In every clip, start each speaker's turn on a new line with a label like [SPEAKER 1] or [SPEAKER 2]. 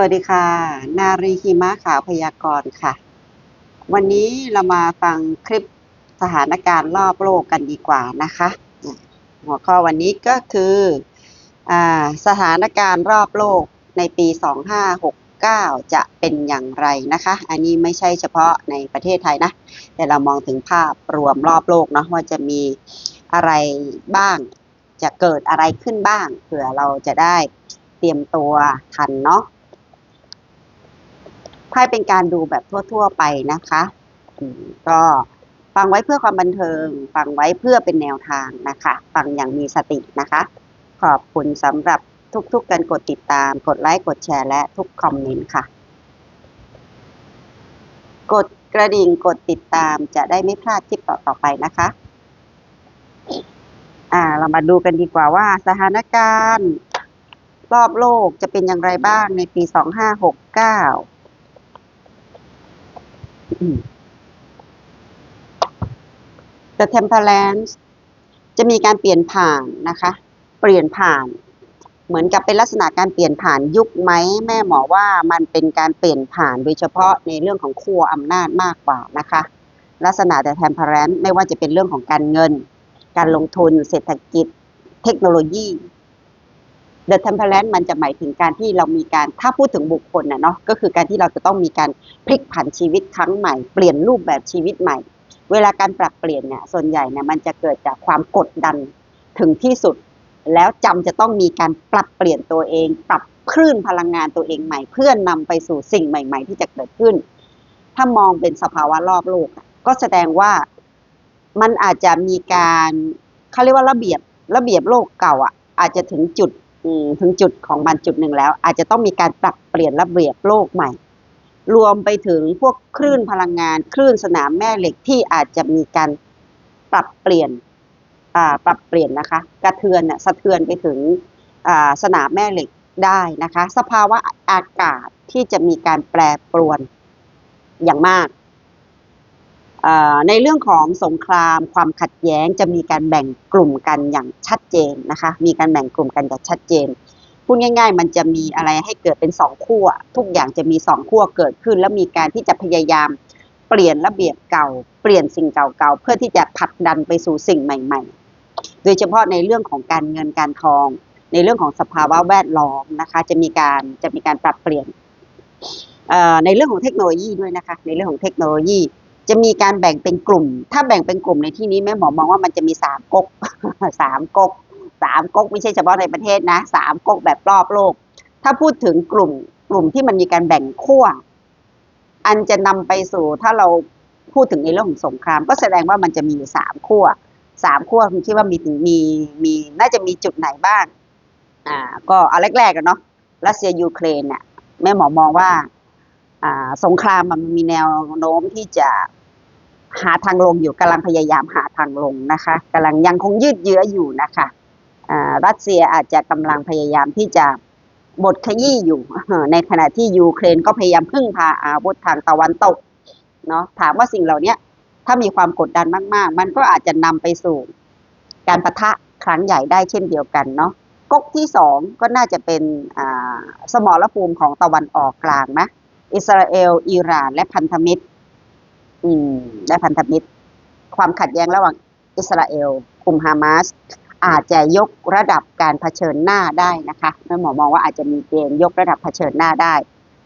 [SPEAKER 1] วัสดีค่ะ นารีหิมะขาวพยากรณ์ค่ะ วันนี้เรามาฟังคลิปสถานการณ์รอบโลกกันดีกว่านะคะ หัวข้อวันนี้ก็คืออสถานการณ์รอบโลกในปี 2569 จะเป็นอย่างไรนะคะ อันนี้ไม่ใช่เฉพาะในประเทศไทยนะ แต่เรามองถึงภาพรวมรอบโลกเนาะว่าจะมีอะไรบ้าง จะเกิดอะไรขึ้นบ้าง เผื่อเราจะได้เตรียมตัวทันเนาะ ไพ่เป็นการดูแบบทั่ว ๆ ไปนะคะก็ฟังไว้เพื่อความบันเทิง ฟังไว้เพื่อเป็นแนวทางนะคะ ฟังอย่างมีสตินะคะ ขอบคุณสำหรับทุก ๆ การกดติดตาม กดไลค์ กดแชร์และทุกคอมเมนต์ค่ะ กดกระดิ่งกดติดตามจะได้ไม่พลาดคลิปต่อ ๆ ไปนะคะ อ่า เรามาดูกันดีกว่าว่าสถานการณ์ รอบโลกจะเป็นอย่างไรบ้างในปี 2569 The Temperance จะมีการเปลี่ยนผ่านนะคะ เปลี่ยนผ่าน เหมือนกับเป็นลักษณะการเปลี่ยนผ่านยุคไหมแม่หมอว่ามันเป็นการเปลี่ยนผ่านโดยเฉพาะในเรื่องของขั้วอำนาจมากกว่านะคะ ลักษณะ The Temperance ไม่ว่าจะเป็นเรื่องของการเงิน การลงทุน เศรษฐกิจ เทคโนโลยี The Temperance มันจะหมายถึงการที่เรามีการถ้าพูดถึงบุคคลนะเนาะก็คือการที่เราจะต้องมีการพลิกผันชีวิตครั้งใหม่เปลี่ยนรูปแบบชีวิตใหม่ เวลาการปรับเปลี่ยนเนี่ยส่วนใหญ่เนี่ยมันจะเกิดจากความกดดันถึงที่สุด แล้วจำจะต้องมีการปรับเปลี่ยนตัวเอง ปรับคลื่นพลังงานตัวเองใหม่ เพื่อนนำไปสู่สิ่งใหม่ ๆ ที่จะเกิดขึ้น ถ้ามองเป็นสภาวะรอบโลกก็แสดงว่ามันอาจจะมีการเขาเรียกว่าระเบียบระเบียบโลกเก่าอะอาจจะถึงจุด ถึงจุดของมันจุดหนึ่งแล้ว อาจจะต้องมีการปรับเปลี่ยนระเบียบโลกใหม่ รวมไปถึงพวกคลื่นพลังงาน คลื่นสนามแม่เหล็กที่อาจจะมีการปรับเปลี่ยนอ่าปรับเปลี่ยนนะคะ กระเทือนน่ะสะเทือนไปถึงอ่าสนามแม่เหล็กได้นะคะ สภาวะอากาศที่จะมีการแปรปรวนอย่างมาก ในเรื่องของสงครามความขัดแย้งจะมีการแบ่งกลุ่มกันอย่างชัดเจนนะคะ มีการแบ่งกลุ่มกันอย่างชัดเจนพูดง่าย ๆ มันจะมีอะไรให้เกิดเป็นสองขั้วทุกอย่างจะมีสองขั้วเกิดขึ้น แล้วมีการที่จะพยายามเปลี่ยนระเบียบเก่า เปลี่ยนสิ่งเก่าๆเพื่อที่จะผลักดันไปสู่สิ่งใหม่ ๆ โดยเฉพาะในเรื่องของการเงินการทอง ในเรื่องของสภาวะแวดล้อมนะคะ จะมีการจะมีการปรับเปลี่ยนในเรื่องของเทคโนโลยีด้วยนะคะ ในเรื่องของเทคโนโลยี จะมีการแบ่งเป็นกลุ่ม ถ้าแบ่งเป็นกลุ่มในที่นี้แม่หมอมองว่ามันจะมีสามก๊กสามก๊กสามก๊กไม่ใช่เฉพาะในประเทศนะสามก๊กแบบรอบโลก ถ้าพูดถึงกลุ่มกลุ่มที่มันมีการแบ่งขั้วอันจะนำไปสู่ถ้าเราพูดถึงในเรื่องของสงคราม ก็แสดงว่ามันจะมีสามขั้วสามขั้วคุณคิดว่ามีมีมีน่าจะมีจุดไหนบ้าง อ่า ก็เอาแรกๆกันเนาะรัสเซียยูเครนเนี่ยแม่หมอมองว่า อ่า สงครามมันมีแนวโน้มที่จะ หาทางลงอยู่กำลังพยายามหาทางลงนะคะกำลังยังคงยืดเยื้ออยู่นะคะรัสเซียอาจจะกำลังพยายามที่จะบดขยี้อยู่ ในขณะที่ยูเครนก็พยายามพึ่งพาอาวุธทางตะวันตกเนาะถามว่าสิ่งเหล่านี้ถ้ามีความกดดันมาก ๆ มันก็อาจจะนำไปสู่การประทะครั้งใหญ่ได้เช่นเดียวกันเนาะก๊กที่สองก็น่าจะเป็นสมรภูมิของตะวันออกกลางนะอิสราเอล อิหร่าน และพันธมิตร อืมและพันธมิตร ความขัดแย้งระหว่างอิสราเอลกลุ่มฮามาสอาจจะยกระดับการเผชิญหน้าได้นะคะแม่หมอมองว่าอาจจะมีเกณฑ์ยกระดับเผชิญหน้าได้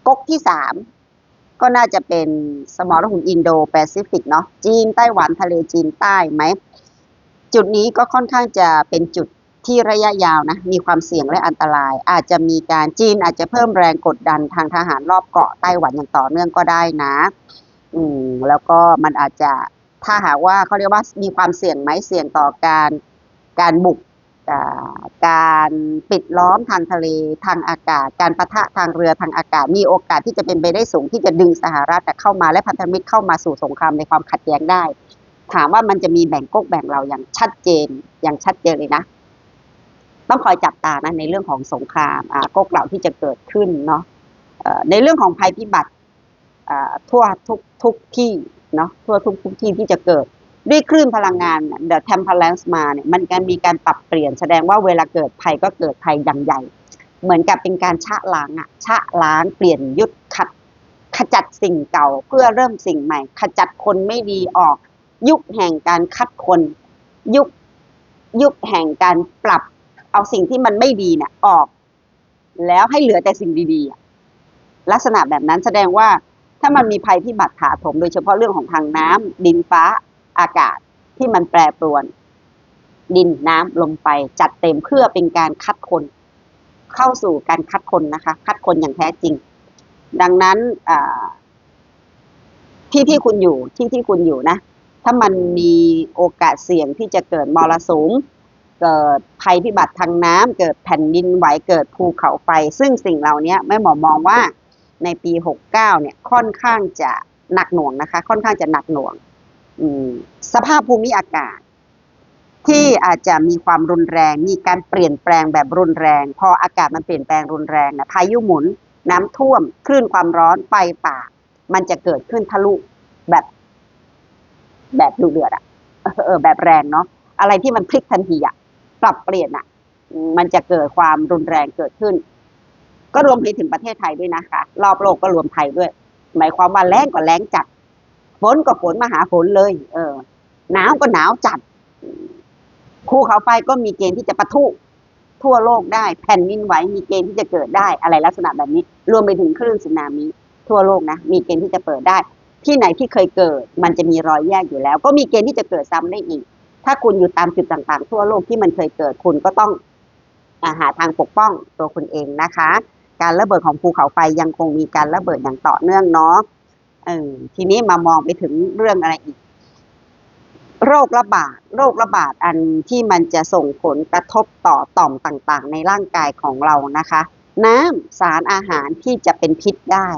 [SPEAKER 1] ก๊กที่สามก็น่าจะเป็นสมรภูมิอินโดแปซิฟิกเนาะจีนไต้หวันทะเลจีนใต้ไหม จุดนี้ก็ค่อนข้างจะเป็นจุดที่ระยะยาวนะ มีความเสี่ยงและอันตราย อาจจะมีการจีนอาจจะเพิ่มแรงกดดันทางทหารรอบเกาะไต้หวันอย่างต่อเนื่องก็ได้นะ อืมแล้วก็มันอาจจะถ้าหากว่าเขาเรียกว่ามีความเสี่ยงไหมเสี่ยงต่อการการบุกการปิดล้อมทางทะเลทางอากาศ การประทะทางเรือทางอากาศ มีโอกาสที่จะเป็นไปได้สูงที่จะดึงสหรัฐเข้ามาและพันธมิตรเข้ามาสู่สงครามในความขัดแย้งได้ ถามว่ามันจะมีแบ่งก๊กแบ่งเราอย่างชัดเจนอย่างชัดเจนเลยนะ ต้องคอยจับตานะในเรื่องของสงครามอ่าก๊กเหล่าที่จะเกิดขึ้นเนาะในเรื่องของภัยพิบัติ ทั่วทุกทุกที่เนาะทั่วทุกทุกที่ที่จะเกิด ด้วยคลื่นพลังงาน The Temperance มาเนี่ยมันการมีการปรับเปลี่ยนแสดงว่าเวลาเกิดภัยก็เกิดภัยอย่างใหญ่ เหมือนกับเป็นการชะล้างอะชะล้างเปลี่ยนยุทธขัดขจัดสิ่งเก่าเพื่อเริ่มสิ่งใหม่ ขจัดคนไม่ดีออก ยุคแห่งการคัดคน ยุคยุคแห่งการปรับ เอาสิ่งที่มันไม่ดีเนี่ยออก แล้วให้เหลือแต่สิ่งดีๆอะลักษณะแบบนั้นแสดงว่า ถ้ามันมีภัยพิบัติถาโถมโดยเฉพาะเรื่องของทางน้ำดินฟ้าอากาศที่มันแปรปรวน ดินน้ำลมไฟจัดเต็มเพื่อเป็นการคัดคนเข้าสู่การคัดคนนะคะ คัดคนอย่างแท้จริง ดังนั้นที่ที่คุณอยู่ที่ที่คุณอยู่นะ ถ้ามันมีโอกาสเสี่ยงที่จะเกิดมรสุมเกิดภัยพิบัติทางน้ำเกิดแผ่นดินไหวเกิดภูเขาไฟ ซึ่งสิ่งเหล่านี้แม่หมอมองว่า ในปี 69 เนี่ยค่อนข้างจะหนักหน่วงนะคะ ค่อนข้างจะหนักหน่วงสภาพภูมิอากาศ ที่อาจจะมีความรุนแรง มีการเปลี่ยนแปลงแบบรุนแรง พออากาศมันเปลี่ยนแปลงรุนแรงนะพายุหมุน น้ำท่วม คลื่นความร้อนไฟป่า มันจะเกิดขึ้นทะลุแบบ แบบดุเดือดอะเออแบบแรงเนาะอะไรที่มันพลิกทันทีอะปรับเปลี่ยนอะมันจะเกิดความรุนแรงเกิดขึ้น ก็รวมไปถึงประเทศไทยด้วยนะคะ รอบโลกก็รวมไทยด้วย หมายความว่าแรงก็แรงจัด ฝนก็ฝนมหาฝนเลย เออ หนาวก็หนาวจัด ภูเขาไฟก็มีเกณฑ์ที่จะปะทุทั่วโลกได้ แผ่นดินไหวมีเกณฑ์ที่จะเกิดได้อะไรลักษณะแบบนี้ รวมไปถึงคลื่นสึนามิทั่วโลกนะ มีเกณฑ์ที่จะเปิดได้ ที่ไหนที่เคยเกิด มันจะมีรอยแยกอยู่แล้ว ก็มีเกณฑ์ที่จะเกิดซ้ำได้อีก ถ้าคุณอยู่ตามจุดต่าง ๆ ทั่วโลกที่มันเคยเกิดคุณก็ต้องอาหาทางปกป้องตัวคุณเองนะคะ การระเบิดของภูเขาไฟยังคงมีการระเบิดอย่างต่อเนื่องเนาะเออทีนี้มามองไปถึงเรื่องอะไรอีก โรคระบาด โรคระบาดอันที่มันจะส่งผลกระทบต่อต่อมต่างๆ ในร่างกายของเรานะคะ น้ำสารอาหารที่จะเป็นพิษได้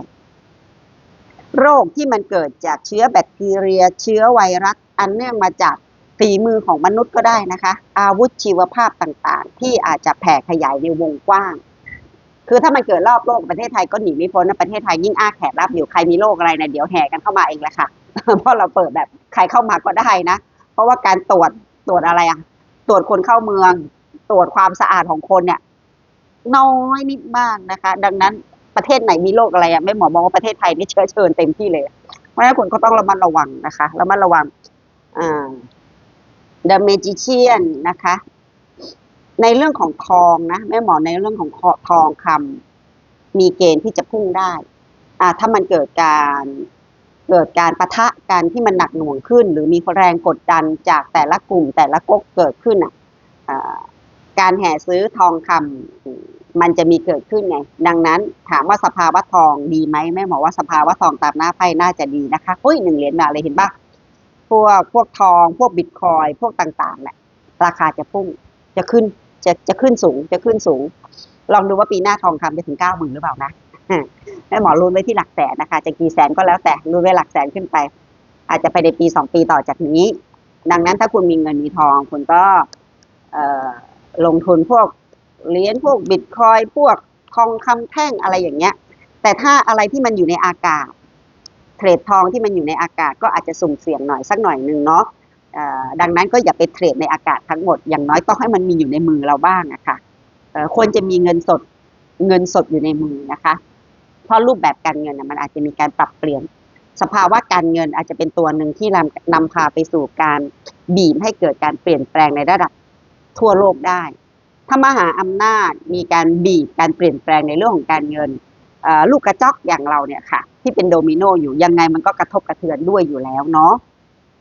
[SPEAKER 1] โรคที่มันเกิดจากเชื้อแบคทีเรีย เชื้อไวรัส อันเนื่องมาจากฝีมือของมนุษย์ก็ได้นะคะ อาวุธชีวภาพต่างๆ ที่อาจจะแผ่ขยายในวงกว้าง คือถ้ามันเกิดรอบโลกประเทศไทยก็หนีไม่พ้นนะประเทศไทยยิ่งอ้าแขกรับอยู่ใครมีโรคอะไรนะเดี๋ยวแห่กันเข้ามาเองแหละค่ะ เพราะเราเปิดแบบใครเข้ามาก็ได้นะ เพราะว่าการตรวจตรวจอะไรอะตรวจคนเข้าเมือง ตรวจความสะอาดของคนเนี่ย น้อยนิดมากนะคะ ดังนั้นประเทศไหนมีโรคอะไรอะไม่หมอมองว่าประเทศไทยนี่เชื้อเชิญเต็มที่เลย เพราะฉะนั้นคุณก็ต้องระมัดระวังนะคะระมัดระวังอ่า The Magician นะคะ ในเรื่องของทองนะแม่หมอในเรื่องของทองคำมีเกณฑ์ที่จะพุ่งได้อ่าถ้ามันเกิดการเกิดการประทะกันที่มันหนักหน่วงขึ้น หรือมีแรงกดดันจากแต่ละกลุ่มแต่ละก๊กเกิดขึ้นอะการแห่ซื้อทองคำมันจะมีเกิดขึ้นไง ดังนั้นถามว่าสภาวะทองดีไหมแม่หมอว่าสภาวะทองตามหน้าไพ่น่าจะดีนะคะเฮ้ยหนึ่งเหรียญมาเลยเห็นปะพวกพวกทอง พวกบิตคอยพวกต่างๆเนี่ยราคาจะพุ่งจะขึ้น จะจะขึ้นสูงจะขึ้นสูง ลองดูว่าปีหน้าทองคำจะถึงเก้าหมื่นหรือเปล่านะแม่หมอรุนไว้ที่หลักแสนนะคะ จะกี่แสนก็แล้วแต่รุนไว้หลักแสนขึ้นไป อาจจะไปในปีสองปีต่อจากนี้ ดังนั้นถ้าคุณมีเงินมีทอง คุณก็ลงทุนพวกเหรียญพวกบิตคอยพวกทองคำแท่งอะไรอย่างเงี้ย แต่ถ้าอะไรที่มันอยู่ในอากาศ เทรดทองที่มันอยู่ในอากาศก็อาจจะสุ่มเสี่ยงหน่อยสักหน่อยหนึ่งเนาะ ดังนั้นก็อย่าไปเทรดในอากาศทั้งหมด อย่างน้อยต้องให้มันมีอยู่ในมือเราบ้างนะคะควรจะมีเงินสดเงินสดอยู่ในมือนะคะ เพราะรูปแบบการเงินนะมันอาจจะมีการปรับเปลี่ยน สภาวะการเงินอาจจะเป็นตัวหนึ่งที่นำนำพาไปสู่การบีบให้เกิดการเปลี่ยนแปลงในระดับทั่วโลกได้ ถ้ามหาอำนาจมีการบีบการเปลี่ยนแปลงในเรื่องของการเงินลูกกระจอกอย่างเราเนี่ยค่ะ ที่เป็นโดมิโนอยู่ยังไงมันก็กระทบกระเทือนด้วยอยู่แล้วเนาะ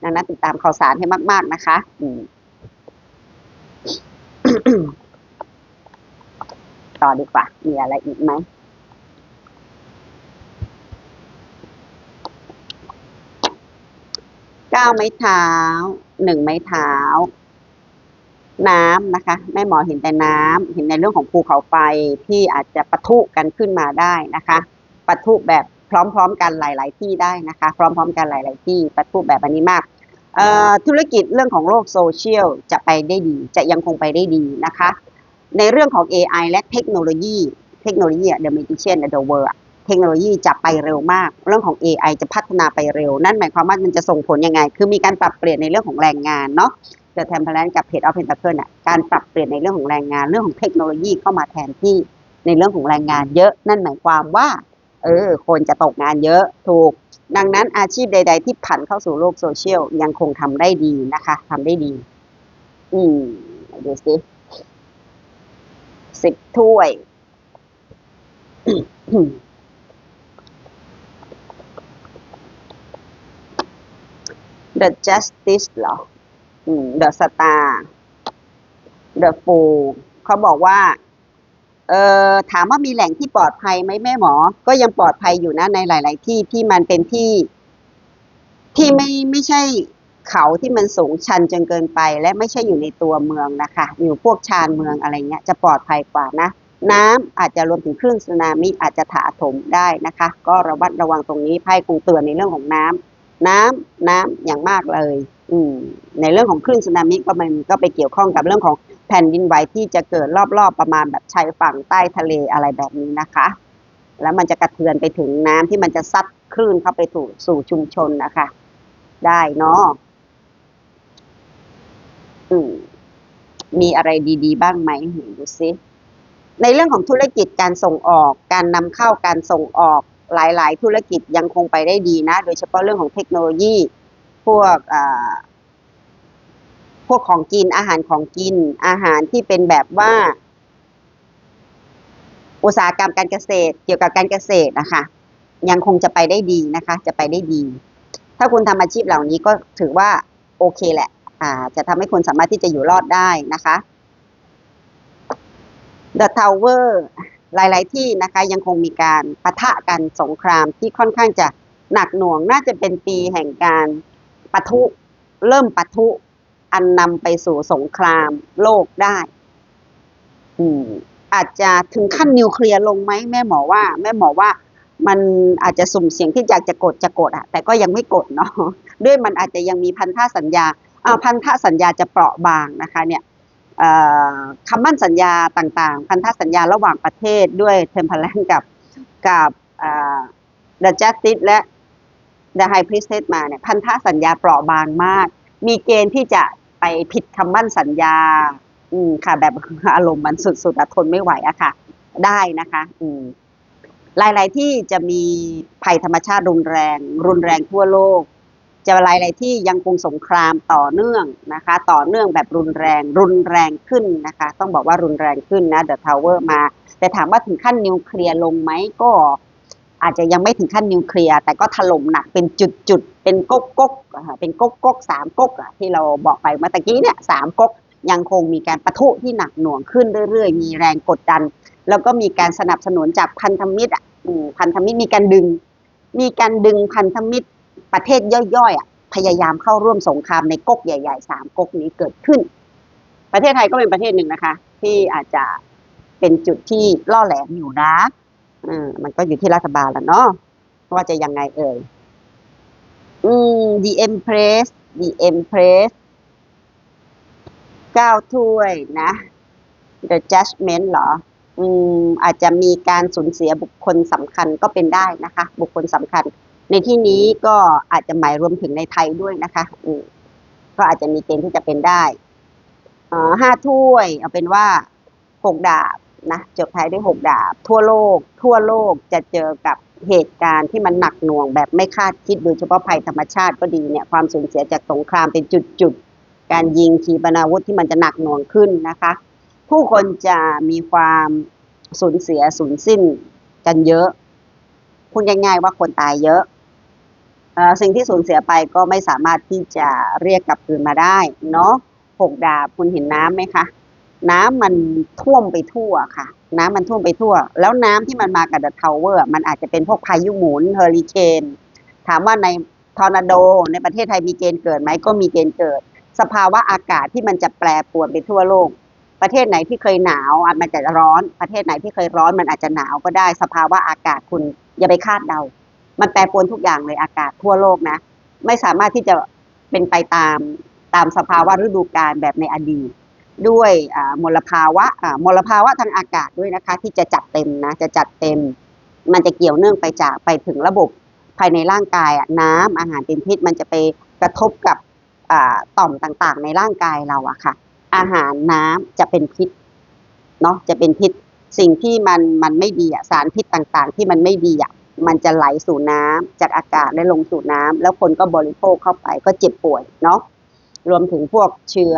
[SPEAKER 1] ดังนั้นติดตามข่าวสารให้มาก ๆ นะคะอืมต่อดีกว่า มีอะไรอีกไหมเก้าไม้เท้าหนึ่งไม้เท้า น้ำนะคะ แม่หมอเห็นแต่น้ำเห็นในเรื่องของภูเขาไฟที่อาจจะปะทุกันขึ้นมาได้นะคะปะทุแบบพร้อมๆ กันหลาย ๆ ที่ได้นะคะ พร้อม ๆ กันหลาย ๆ ที่ปะทุแบบอันนี้มาก ธุรกิจเรื่องของโลกโซเชียลจะไปได้ดี จะยังคงไปได้ดีนะคะ ในเรื่องของ AI และเทคโนโลยีเทคโนโลยีอะ The Magician The World เทคโนโลยีจะไปเร็วมาก เรื่องของ AI จะพัฒนาไปเร็ว นั่นหมายความว่ามันจะส่งผลยังไง คือมีการปรับเปลี่ยนในเรื่องของแรงงานเนาะเกิดแทมเพลนกับเพจออฟเพนตาเคิลอะการปรับเปลี่ยนในเรื่องของแรงงาน เรื่องของเทคโนโลยีเข้ามาแทนที่ในเรื่องของแรงงานเยอะ นั่นหมายความว่า เออ คนจะตกงานเยอะ ถูก ดังนั้นอาชีพใด ๆ ที่ผันเข้าสู่โลกโซเชียลยังคงทำได้ดีนะคะทำได้ดี อืมดูสิสิบถ้วย The Justice เหรอ The Star The Fool เขาบอกว่า เออถามว่ามีแหล่งที่ปลอดภัยไหมแม่หมอ ก็ยังปลอดภัยอยู่นะในหลาย ๆ ที่ที่มันเป็นที่ ที่ไม่ไม่ใช่เขาที่มันสูงชันจนเกินไป และไม่ใช่อยู่ในตัวเมืองนะคะ อยู่พวกชานเมืองอะไรเงี้ยจะปลอดภัยกว่านะ น้ำอาจจะรวมถึงคลื่นสึนามิอาจจะถาถมได้นะคะ ก็ระวัดระวังตรงนี้ไพ่คงเตือนในเรื่องของน้ำน้ำน้ำอย่างมากเลย อืมในเรื่องของคลื่นสึนามิก็มันก็ไปเกี่ยวข้องกับเรื่องของ ผ่นดินไหวที่จะเกิดรอบๆประมาณแบบชายฝั่งใต้ทะเลอะไรแบบนี้นะคะ แล้วมันจะกระเทือนไปถึงน้ำที่มันจะซัดคลื่นเข้าไปถูสู่ชุมชนนะคะ ได้เนาะมีอะไรดี ๆ บ้างไหมไหนดูซิในเรื่องของธุรกิจการส่งออก การนำเข้าการส่งออกหลาย ๆ ธุรกิจยังคงไปได้ดีนะ โดยเฉพาะเรื่องของเทคโนโลยี พวกอ่า วกของกินอาหารของกินอาหารที่เป็นแบบว่า อุตสาหกรรมการเกษตร เกี่ยวกับการเกษตรนะคะ ยังคงจะไปได้ดีนะคะ จะไปได้ดี ถ้าคุณทำอาชีพเหล่านี้ก็ถือว่าโอเคแหละ อ่า จะทำให้คุณสามารถที่จะอยู่รอดได้นะคะ The Tower หลาย ๆ ที่นะคะ ยังคงมีการปะทะกันสงครามที่ค่อนข้างจะหนักหน่วงน่าจะเป็นปีแห่งการปะทุเริ่มปะทุ อันนำไปสู่สงครามโลกได้ อืม อาจจะถึงขั้นนิวเคลียร์ลงไหมแม่หมอว่า แม่หมอว่ามันอาจจะสุ่มเสี่ยงที่อยากจะกดจะกดอะแต่ก็ยังไม่กดเนาะด้วยมันอาจจะยังมีพันธสัญญาอ่าพันธสัญญาจะเปราะบางนะคะ เนี่ยเอ่อคำมั่นสัญญาต่างๆ พันธสัญญาระหว่างประเทศด้วยเทมเพลนกับกับอ่า The Justice และ The High Priestess มาเนี่ยพันธสัญญาเปราะบางมาก มีเกณฑ์ที่จะ ไปผิดคำมั่นสัญญา อืมค่ะ แบบอารมณ์มันสุดๆอะทนไม่ไหวอะค่ะ ได้นะคะ อืมหลาย ๆ ที่จะมีภัยธรรมชาติรุนแรง รุนแรงทั่วโลก จะหลาย ๆ ที่ยังคงสงครามต่อเนื่องนะคะ ต่อเนื่องแบบรุนแรง รุนแรงขึ้นนะคะ ต้องบอกว่ารุนแรงขึ้นนะ The Tower มา แต่ถามว่าถึงขั้นนิวเคลียร์ลงไหมก็ อาจจะยังไม่ถึงขั้นนิวเคลียร์แต่ก็ถล่มหนักเป็นจุดๆเป็นก๊กก๊กเป็นก๊กก๊กสามก๊กที่เราบอกไปเมื่อกี้เนี่ยสามก๊กยังคงมีการประทุที่หนักหน่วงขึ้นเรื่อย ๆ มีแรงกดดัน แล้วก็มีการสนับสนุนจากพันธมิตรอะพันธมิตรมีการดึง มีการดึงพันธมิตรประเทศย่อยๆอะพยายามเข้าร่วมสงครามในก๊กใหญ่ๆสามก๊กนี้เกิดขึ้น ประเทศไทยก็เป็นประเทศหนึ่งนะคะ ที่อาจจะเป็นจุดที่ล่อแหลมอยู่นะ อืมมันก็อยู่ที่รัฐบาลแล้วเนาะว่าจะยังไงเอ่ย อืม The Empress The Empress เก้าถ้วยนะ The Judgment เหรอ อืม อาจจะมีการสูญเสียบุคคลสำคัญก็เป็นได้นะคะ บุคคลสำคัญ ในที่นี้ก็อาจจะหมายรวมถึงในไทยด้วยนะคะ อืมก็อาจจะมีเกณฑ์ที่จะเป็นได้อ่าห้าถ้วย เอาเป็นว่าหกดาบ นะจบท้ายด้วยหกดาบ ทั่วโลก ทั่วโลกจะเจอกับเหตุการณ์ที่มันหนักหน่วงแบบไม่คาดคิดโดยเฉพาะภัยธรรมชาติก็ดีเนี่ยความสูญเสียจากสงครามเป็นจุดๆ การยิงขีปนาวุธที่มันจะหนักหน่วงขึ้นนะคะ ผู้คนจะมีความสูญเสียสูญสิ้นกันเยอะพูดง่ายๆว่าคนตายเยอะสิ่งที่สูญเสียไปก็ไม่สามารถที่จะเรียกกลับคืนมาได้เนาะหกดาบคุณเห็นน้ำไหมคะ น้ำมันท่วมไปทั่วค่ะ น้ำมันท่วมไปทั่ว แล้วน้ำที่มันมากับเดอะทาวเวอร์มันอาจจะเป็นพวกพายุหมุนเฮอริเคน ถามว่าในทอร์นาโดในประเทศไทยมีเกณฑ์เกิดไหมก็มีเกณฑ์เกิด สภาวะอากาศที่มันจะแปรปรวนไปทั่วโลก ประเทศไหนที่เคยหนาวอะมันจะร้อน ประเทศไหนที่เคยร้อนมันอาจจะหนาวก็ได้ สภาวะอากาศคุณอย่าไปคาดเดา มันแปรปรวนทุกอย่างเลยอากาศทั่วโลกนะ ไม่สามารถที่จะเป็นไปตามตามสภาวะฤดูกาลแบบในอดีต ด้วยมลภาวะมลภาวะทางอากาศด้วยนะคะ ที่จะจัดเต็มนะจะจัดเต็ม มันจะเกี่ยวเนื่องไปจากไปถึงระบบภายในร่างกายน้ำอาหารเป็นพิษมันจะไปกระทบกับต่อมต่างๆ ในร่างกายเราอะค่ะ อาหารน้ำจะเป็นพิษเนาะจะเป็นพิษสิ่งที่มันมันไม่ดีอะสารพิษต่างๆ ที่มันไม่ดีอะมันจะไหลสู่น้ำจากอากาศและลงสู่น้ำแล้วคนก็บริโภคเข้าไปก็เจ็บป่วยเนาะรวมถึงพวกเชื้อ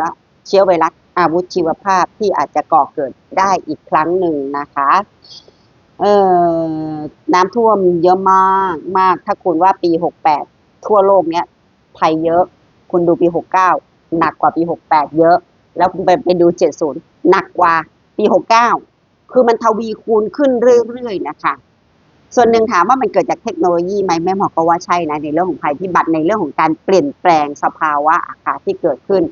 [SPEAKER 1] เชื้อไวรัส อาวุธชีวภาพที่อาจจะก่อเกิดได้อีกครั้งหนึ่งนะคะเอ่อน้ำท่วมเยอะมากมาก ถ้าคุณว่าปีหกแปดทั่วโลกเนี้ยภัยเยอะ คุณดูปีหกเก้าหนักกว่าปีหกแปดเยอะ แล้วคุณไปไปดูเจ็ดศูนย์หนักกว่าปีหกเก้าคือมันทวีคูณขึ้นเรื่อยๆนะคะ ส่วนหนึ่งถามว่ามันเกิดจากเทคโนโลยีไหมแม่หมอก็ว่าใช่นะในเรื่องของภัยพิบัติในเรื่องของการเปลี่ยนแปลงสภาวะอะค่ะที่เกิดขึ้น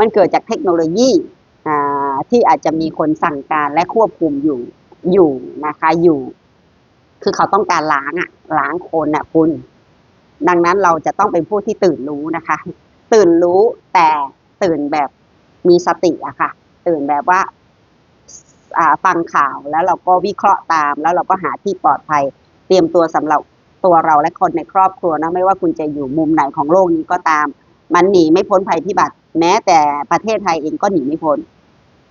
[SPEAKER 1] มันเกิดจากเทคโนโลยีที่อาจจะมีคนสั่งการและควบคุมอยู่อยู่นะคะอยู่ คือเขาต้องการล้างอะล้างคนอะคุณ ดังนั้นเราจะต้องเป็นผู้ที่ตื่นรู้นะคะ ตื่นรู้แต่ตื่นแบบมีสติอะค่ะ ตื่นแบบว่าอ่าฟังข่าวแล้วเราก็วิเคราะห์ตาม แล้วเราก็หาที่ปลอดภัย เตรียมตัวสำหรับตัวเราและคนในครอบครัวนะไม่ว่าคุณจะอยู่มุมไหนของโลกนี้ก็ตาม มันหนีไม่พ้นภัยพิบัติ แม้แต่ประเทศไทยเองก็หนีไม่พ้น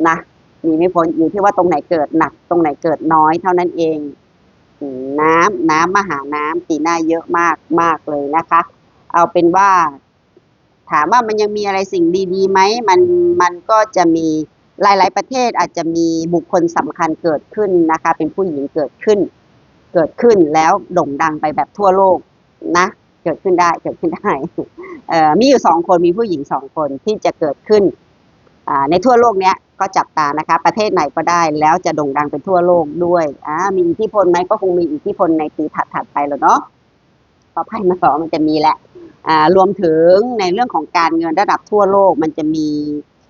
[SPEAKER 1] นะหนีไม่พ้นอยู่ที่ว่าตรงไหนเกิดหนัก ตรงไหนเกิดน้อยเท่านั้นเอง น้ำน้ำมหาน้ำปีหน้าเยอะมากมากเลยนะคะ เอาเป็นว่า ถามว่ามันยังมีอะไรสิ่งดีๆไหมมันมันก็จะมีหลาย ๆ ประเทศอาจจะมีบุคคลสำคัญเกิดขึ้นนะคะ เป็นผู้หญิงเกิดขึ้น เกิดขึ้นแล้วโด่งดังไปแบบทั่วโลกนะ เกิดขึ้นได้เกิดขึ้นได้มีอยู่สองคนมีผู้หญิงสองคนที่จะเกิดขึ้นในทั่วโลกเนี้ยก็จับตานะคะ ประเทศไหนก็ได้แล้วจะโด่งดังไปทั่วโลกด้วยมีอิทธิพลไหมก็คงมีอิทธิพลในปีถัดๆไปแล้วเนาะพอไพ่มาสองมันจะมีแหละรวมถึงในเรื่องของการเงินระดับทั่วโลกมันจะมี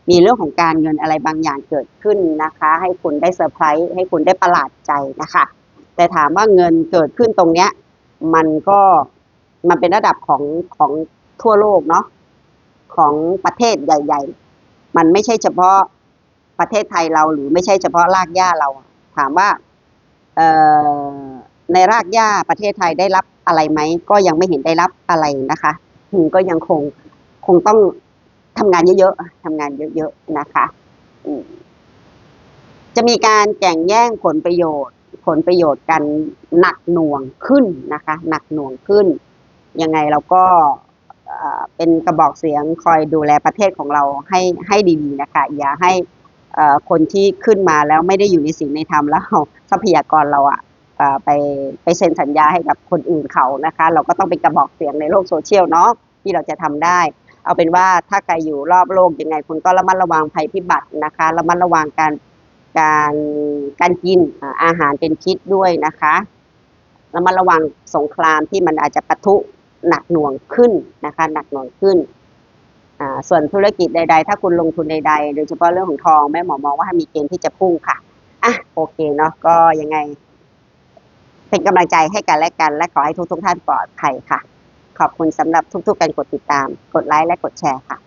[SPEAKER 1] มีเรื่องของการเงินอะไรบางอย่างเกิดขึ้นนะคะ ให้คุณได้เซอร์ไพรส์ให้คุณได้ประหลาดใจนะคะ แต่ถามว่าเงินเกิดขึ้นตรงเนี้ยมันก็ มันเป็นระดับของของทั่วโลกเนาะของประเทศใหญ่ ๆ มันไม่ใช่เฉพาะประเทศไทยเราหรือไม่ใช่เฉพาะรากหญ้าเรา ถามว่าเออในรากหญ้าประเทศไทยได้รับอะไรไหม ก็ยังไม่เห็นได้รับอะไรนะคะอืมก็ยังคงคงต้องทำงานเยอะๆทำงานเยอะๆนะคะจะมีการแข่งแย่งผลประโยชน์ ผลประโยชน์กันหนักหน่วงขึ้นนะคะ หนักหน่วงขึ้น ยังไงเราก็เป็นกระบอกเสียงคอยดูแลประเทศของเราให้ให้ดีๆนะคะ อย่าให้คนที่ขึ้นมาแล้วไม่ได้อยู่ในศีลในธรรมแล้วทรัพยากรเราอะไปไปเซ็นสัญญาให้กับคนอื่นเขานะคะ เราก็ต้องเป็นกระบอกเสียงในโลกโซเชียลเนาะที่เราจะทำได้ เอาเป็นว่าถ้าใครอยู่รอบโลกยังไง คุณก็ระมัดระวังภัยพิบัตินะคะระมัดระวังการการการกินอาหารเป็นพิษด้วยนะคะระมัดระวังสงครามที่มันอาจจะปะทุ หนักหน่วงขึ้นนะคะหนักหน่วงขึ้น ส่วนธุรกิจใด ๆ ถ้าคุณลงทุนใดๆ โดยเฉพาะเรื่องของทองแม่หมอมองว่ามีเกณฑ์ที่จะพุ่งค่ะอะโอเคเนาะก็ยังไง เป็นกำลังใจให้กันและกัน และขอให้ทุกๆท่านปลอดภัยค่ะ ขอบคุณสำหรับทุกๆการกดติดตาม กดไลค์และกดแชร์ค่ะ